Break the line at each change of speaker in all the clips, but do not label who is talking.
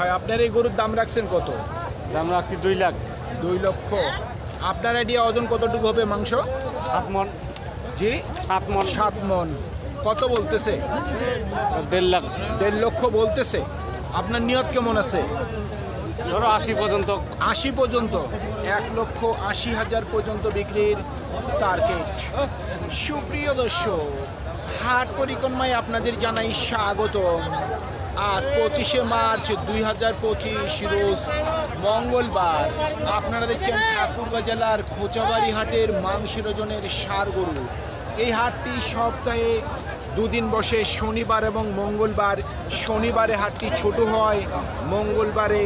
ভাই আপনার এই গরুর দাম রাখছেন কত?
দাম রাখছি দুই লাখ।
দুই লক্ষ। আপনার আইডিয়া ওজন কতটুকু হবে মাংস?
সাত মন।
জি?
সাত মন।
সাত মন। কত বলতেছে?
দেড় লাখ।
দেড় লক্ষ বলতেছে। আপনার নিয়ত কেমন আছে?
ধরো আশি পর্যন্ত।
আশি পর্যন্ত। এক লক্ষ আশি হাজার পর্যন্ত বিক্রির টার্গেট সুপ্রিয় দর্শক হাট পরিক্রমায় আপনাদের জানাই স্বাগত আর পঁচিশে মার্চ দুই হাজার পঁচিশ রোজ মঙ্গলবার আপনারা দেখছেন ঠাকুরগাঁ জেলার খোঁচাবাড়ি হাটের মাংসের ওজনের সার গরু। এই হাটটি সপ্তাহে দুদিন বসে শনিবার এবং মঙ্গলবার। শনিবারে হাটটি ছোট হয় মঙ্গলবারে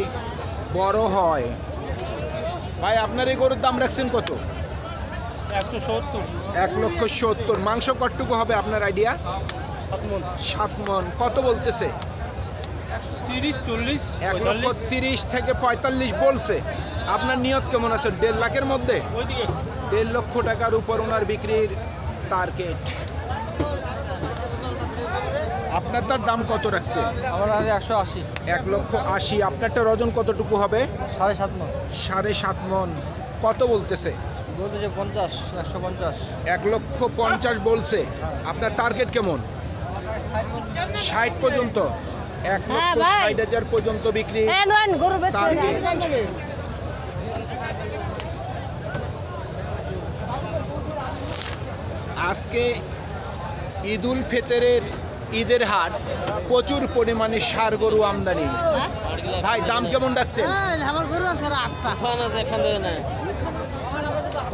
বড় হয়। ভাই আপনার এই গরুর দাম রাখছেন কত? এক লক্ষ সত্তর। মাংস কতটুকু হবে আপনার আইডিয়া?
সাত মন।
কত বলতেছে?
তিরিশ চল্লিশ
এক লক্ষ তিরিশ থেকে পঁয়তাল্লিশ বলছে। আপনার নিয়ত কেমন আছে? দেড় লাখের মধ্যে? দেড় লক্ষ টাকার উপর ওনার বিক্রির টার্গেট আপনার তার দাম কত রাখছে?
আমার একশো আশি।
এক লক্ষ আশি। আপনারটার ওজন কতটুকু হবে?
সাড়ে সাত মন।
সাড়ে সাত মন। কত বলতেছে?
বলতেছে পঞ্চাশ একশো পঞ্চাশ।
এক লক্ষ পঞ্চাশ বলছে। আপনার টার্গেট কেমন? ষাট পর্যন্ত। এক
হ্যাঁ,
লক্ষ। ষাট হাজার পর্যন্ত বিক্রি। Target. আজকে ঈদুল ফিতরের ঈদের হাট প্রচুর পরিমাণে সার গরু আমদানি। ভাই দাম কেমন রাখছেন?
আমার গরু আছে আটটা।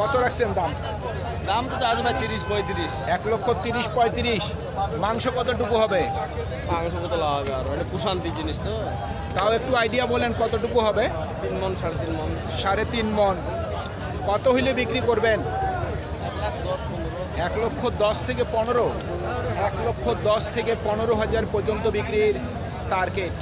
কত রাখছেন দাম?
দাম তো চার্জ ভাই তিরিশ পঁয়ত্রিশ।
এক লক্ষ তিরিশ পঁয়ত্রিশ। মাংস কতটুকু হবে?
মাংস কত লাগাবে আর? মানে প্রশান্তি জিনিস তো।
তাও একটু আইডিয়া বলেন কতটুকু হবে?
তিন মন সাড়ে তিন মন।
সাড়ে তিন মন। কত হইলে বিক্রি করবেন? এক লক্ষ দশ থেকে পনেরো। এক লক্ষ দশ থেকে পনেরো হাজার পর্যন্ত বিক্রির টার্গেট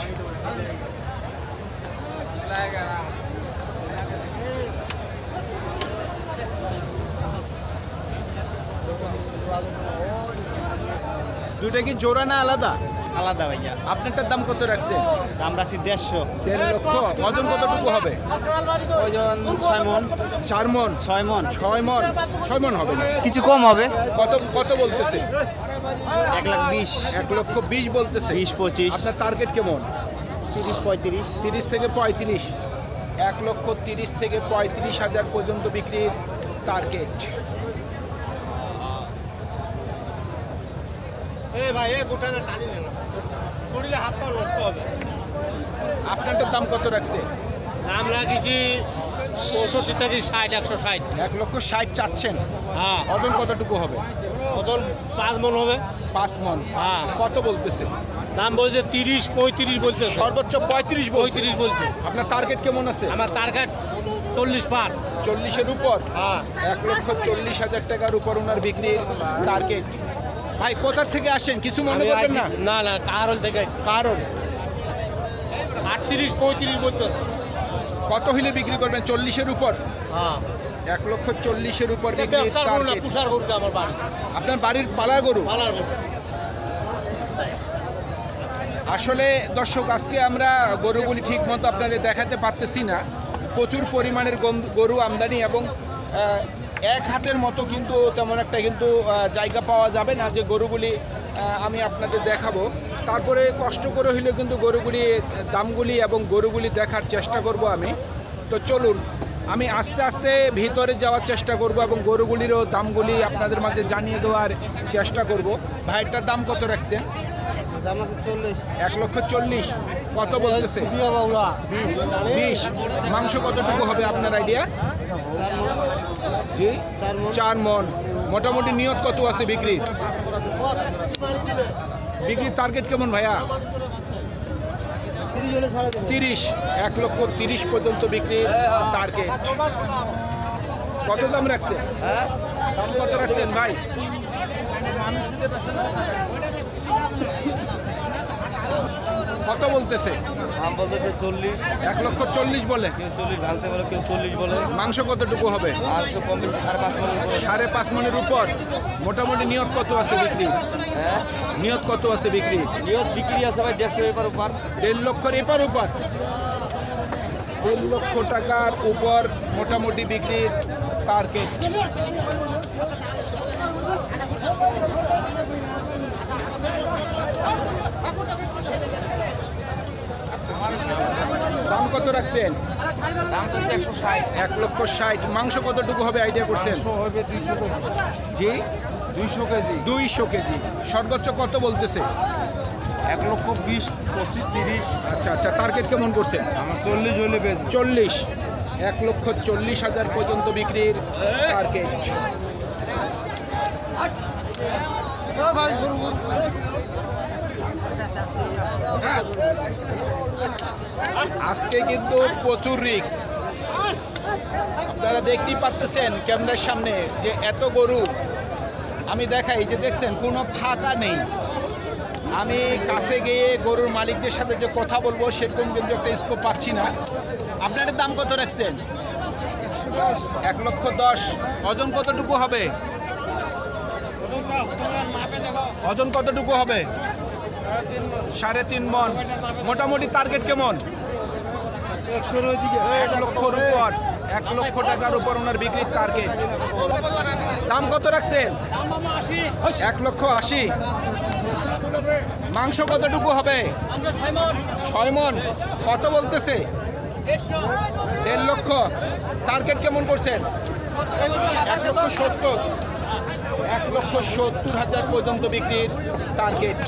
দুটা কি জোড়া না আলাদা?
আলাদা ভাইয়া।
আপনারটার দাম কত রাখছে
দাম রাখছি দেড়শো।
দেড় লক্ষ। ওজন কতটুকু হবে?
ওজন ছয় মন।
চার মন?
ছয় মন।
ছয় মন? ছয় মন হবে না?
কিছু কম হবে।
কত কত বলতেছে?
এক লাখ বিশ।
এক লক্ষ বিশ বলতেছে।
বিশ পঁচিশ।
আপনার টার্গেট কেমন?
তিরিশ পঁয়ত্রিশ।
তিরিশ থেকে পঁয়ত্রিশ। এক লক্ষ তিরিশ থেকে পঁয়ত্রিশ হাজার পর্যন্ত বিক্রির টার্গেট
এই ভাই এ গোটাটা টানি নে ছড়িলে হাত পা নষ্ট হবে।
আপনারটার দাম কত রাখছে?
দাম রাখিছি পঁয়ষট্টি থেকে ষাট একশো ষাট।
এক লক্ষ ষাট চাচ্ছেন।
হ্যাঁ।
ওজন কতটুকু হবে?
ওজন পাঁচ মন হবে।
পাঁচ মন।
হ্যাঁ।
কত বলতেছে?
দাম বলছে তিরিশ পঁয়ত্রিশ বলছে
সর্বোচ্চ পঁয়ত্রিশ
পঁয়ত্রিশ বলছে।
আপনার টার্গেট কেমন আছে?
আমার টার্গেট চল্লিশ পার।
চল্লিশের উপর?
হ্যাঁ।
এক লক্ষ চল্লিশ হাজার টাকার উপর ওনার বিক্রির টার্গেট ভাই কোথা থেকে আসেন? কিছু মনে করবেন না?
না না কারল থেকে
কারণ
আটত্রিশ পঁয়ত্রিশ বলতেছে
কত হইলে বিক্রি করবেন? চল্লিশের উপর?
হ্যাঁ।
এক লক্ষ চল্লিশের উপর
পুষার গরুটা আমার বাড়ি।
আপনার বাড়ির পালা গরু?
পালার গরু।
আসলে দর্শক আজকে আমরা গরুগুলি ঠিক মতো আপনাদের দেখাতে পারতেছি না। প্রচুর পরিমাণের গরু আমদানি এবং এক হাতের মতো কিন্তু তেমন একটা কিন্তু জায়গা পাওয়া যাবে না যে গরুগুলি আমি আপনাদের দেখাবো। তারপরে কষ্ট করে হলেও কিন্তু গরুগুলি দামগুলি এবং গরুগুলি দেখার চেষ্টা করব আমি। তো চলুন আমি আস্তে আস্তে ভিতরে যাওয়ার চেষ্টা করব এবং গরুগুলিরও দামগুলি আপনাদের মাঝে জানিয়ে দেওয়ার চেষ্টা করব। ভাইটার দাম কত রাখছেন?
দাম
এক লক্ষ চল্লিশ। কত বলতেছে? বিশ। মাংস কতটুকু হবে আপনার আইডিয়া?
চার
মন। মোটামুটি নিয়ত কত আছে বিক্রি? বিক্রির টার্গেট কেমন ভাইয়া?
তিরিশ।
এক লক্ষ তিরিশ পর্যন্ত বিক্রির টার্গেট কত দাম রাখছেন দাম কত রাখছেন ভাই? কত বলতেছে?
দাম বলতেছে চল্লিশ।
এক লক্ষ চল্লিশ বলে।
কেউ চল্লিশ ভাঙতে বলে কেউ চল্লিশ বলে।
মাংস কতটুকু হবে?
আর একটু কম বেশি সাড়ে পাঁচ মনের উপরে।
সাড়ে পাঁচ মনের উপর। মোটামুটি নিয়ত কত আছে বিক্রি?
হ্যাঁ?
নিয়ত কত আছে বিক্রি?
নিয়ত বিক্রি আছে ভাই দেড়শো এবার উপর।
দেড় লক্ষর এপার উপর? দেড় লক্ষ টাকার উপর মোটামুটি বিক্রির টার্গেট দাম কত রাখছেন এক লক্ষ ষাট। মাংস কতটুকু হবে আইডিয়া করছেন?
হবে দুইশো
জি?
দুইশো কেজি।
দুইশো কেজি। সর্বোচ্চ কত বলতেছে?
এক লক্ষ বিশ পঁচিশ তিরিশ।
আচ্ছা আচ্ছা টার্গেট কেমন করছেন?
আমার চল্লিশ হলে
চল্লিশ। এক লক্ষ চল্লিশ হাজার পর্যন্ত বিক্রির টার্গেট আজকে কিন্তু প্রচুর রিক্স আপনারা দেখতেই পারতেছেন ক্যামেরার সামনে যে এত গরু। আমি দেখাই যে দেখছেন, কোনো ফাঁকা নেই। আমি কাছে গিয়ে গরুর মালিকদের সাথে যে কথা বলব, সেরকম কিন্তু একটা স্কোপ পাচ্ছি না। আপনাদের দাম কত রাখছেন? এক লক্ষ দশ। ওজন কতটুকু হবে? ওজন কতটুকু হবে? সাড়ে তিন মন। মোটামুটি টার্গেট কেমন? এক লক্ষর উপর এক লক্ষ টাকার উপর ওনার বিক্রির টার্গেট দাম কত রাখছেন? এক লক্ষ আশি। মাংস কতটুকু হবে? ছয় মন। কত বলতেছে? দেড় লক্ষ। টার্গেট কেমন করছেন? এক লক্ষ সত্তর। এক লক্ষ সত্তর হাজার পর্যন্ত বিক্রির টার্গেট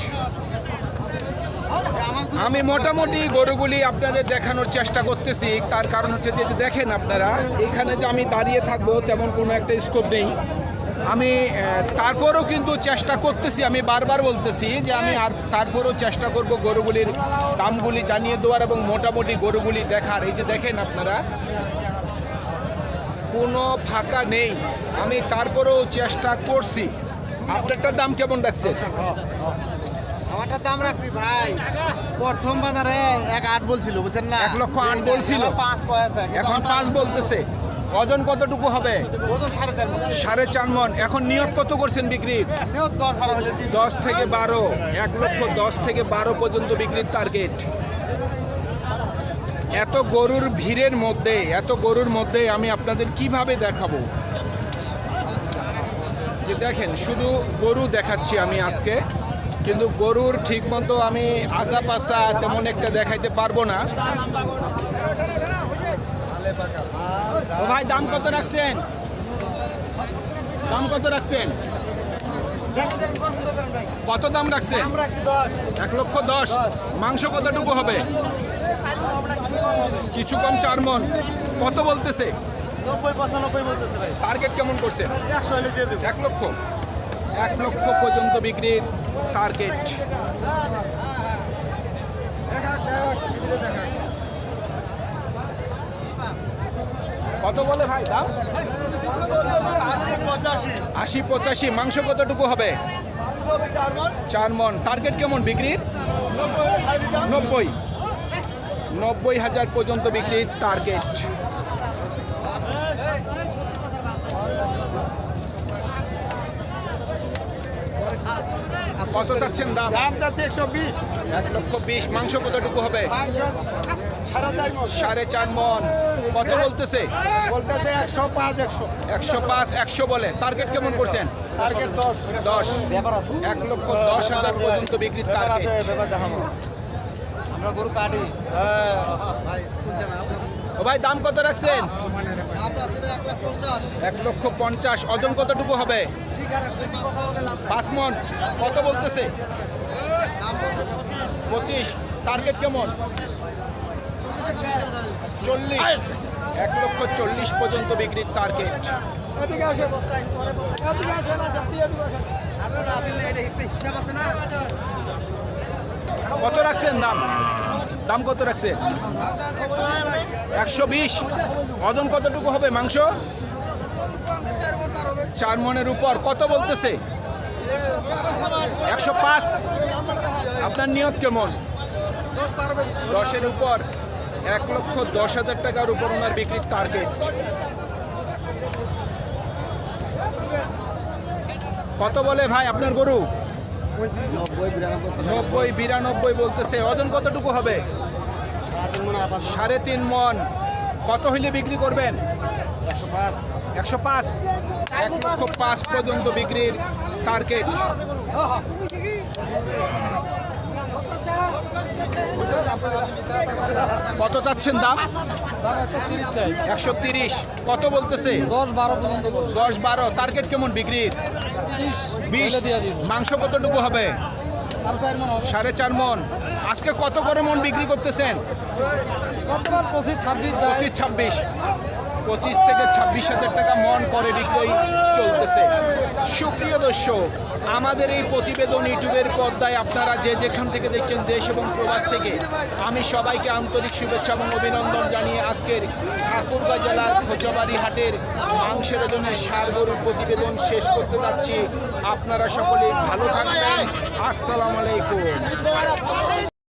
আমি মোটামুটি গরুগুলি আপনাদের দেখানোর চেষ্টা করতেছি। তার কারণ হচ্ছে যে দেখেন আপনারা, এখানে যে আমি দাঁড়িয়ে থাকব তেমন কোনো একটা স্কোপ নেই। আমি তারপরও কিন্তু চেষ্টা করতেছি, আমি বারবার বলতেছি যে আমি আর তারপরও চেষ্টা করব গরুগুলির দামগুলি জানিয়ে দেওয়ার এবং মোটামুটি গরুগুলি দেখার। এই যে দেখেন আপনারা, কোনো ফাঁকা নেই। আমি তারপরেও চেষ্টা করছি। আপনারটার দাম কেমন রাখছেন?
আমারটার দাম রাখছি ভাই। প্রথম বাজারে এক আট বলছিল বুঝছেন না?
এক লক্ষ আট বলছিল।
পাঁচ পয়সা
এখন পাঁচ বলতেছে। ওজন কতটুকু হবে?
সাড়ে চার
মন। এখন নিয়ত কত করছেন বিক্রির
দশ
থেকে বারো। এক লক্ষ দশ থেকে বারো পর্যন্ত বিক্রির টার্গেট এত গরুর ভিড়ের মধ্যে এত গরুর মধ্যে আমি আপনাদের কীভাবে দেখাবো? যে দেখেন শুধু গরু দেখাচ্ছি আমি আজকে। কিন্তু গরুর ঠিকমতো আমি আগা পাশা তেমন একটা দেখাইতে পারব না। ভাই দাম কত রাখছেন? দাম কত রাখছেন? কত দাম রাখছেন? এক লক্ষ দশ। মাংস কতটুকু হবে? কিছু কম চার মন। কত বলতেছে? টার্গেট কেমন করছে? এক লক্ষ। এক লক্ষ পর্যন্ত বিক্রির টার্গেট কত বলে ভাই দাম? আশি পঁচাশি। মাংস কতটুকু হবে? চার মন। টার্গেট কেমন বিক্রির? নব্বই। নব্বই। হাজার পর্যন্ত বিক্রির টার্গেট কত চাচ্ছেন দাম?
দাম চাচ্ছে একশো বিশ।
এক লক্ষ বিশ। মাংস কতটুকু হবে?
সাড়ে চার
সাড়ে চার মন। কত বলতেছে?
বলতেছে একশো পাঁচ একশো।
একশো পাঁচ একশো বলে। টার্গেট কেমন করছেন?
টার্গেট দশ।
দশ। এক লক্ষ দশ হাজার পর্যন্ত বিক্রির টার্গেট
আমরা গরু কাটি।
ও ভাই দাম কত রাখছেন? এক লক্ষ পঞ্চাশ। ওজন কতটুকু হবে? পাঁচ মন কত বলতেছে? পঁচিশ। টার্গেট কেমন? চল্লিশ। এক লক্ষ চল্লিশ পর্যন্ত বিক্রির টার্গেট কত রাখছেন দাম? দাম কত রাখছেন? একশো বিশ। ওজন কতটুকু হবে মাংস? চার মনের উপর। কত বলতেছে? একশো পাঁচ। আপনার নিয়ত কেমন? দশের উপর। এক লক্ষ দশ হাজার টাকার উপর ওনার বিক্রির টার্গেট কত বলে ভাই আপনার গরু?
নব্বই বিরানব্বই
বলতেছে। ওজন কতটুকু হবে? সাড়ে তিন মন। কত হইলে বিক্রি করবেন?
একশো পাঁচ।
একশো পাঁচ। এক লক্ষ পাঁচ পর্যন্ত বিক্রির টার্গেট কত চাচ্ছেন দাম? একশো তিরিশ। কত বলতেছে?
দশ বারো। পর্যন্ত
দশ বারো টার্গেট কেমন বিক্রির? বিশ। মাংস কতটুকু হবে? সাড়ে চার মন। আজকে কত করে মন বিক্রি করতেছেন?
পঁচিশ, ছাব্বিশ
ছাব্বিশ। পঁচিশ থেকে ছাব্বিশ হাজার টাকা মন করে বিক্রয় চলতেছে। সুপ্রিয় দর্শক, আমাদের এই প্রতিবেদন ইউটিউবের পর্দায় আপনারা যে যেখান থেকে দেখছেন দেশ এবং প্রবাস থেকে, আমি সবাইকে আন্তরিক শুভেচ্ছা এবং অভিনন্দন জানিয়ে আজকের ঠাকুরগাঁ জেলার খোঁচাবাড়ি হাটের মাংসের ওজনের সার গরুর প্রতিবেদন শেষ করতে যাচ্ছি। আপনারা সকলে ভালো থাকবেন। আসসালামু আলাইকুম।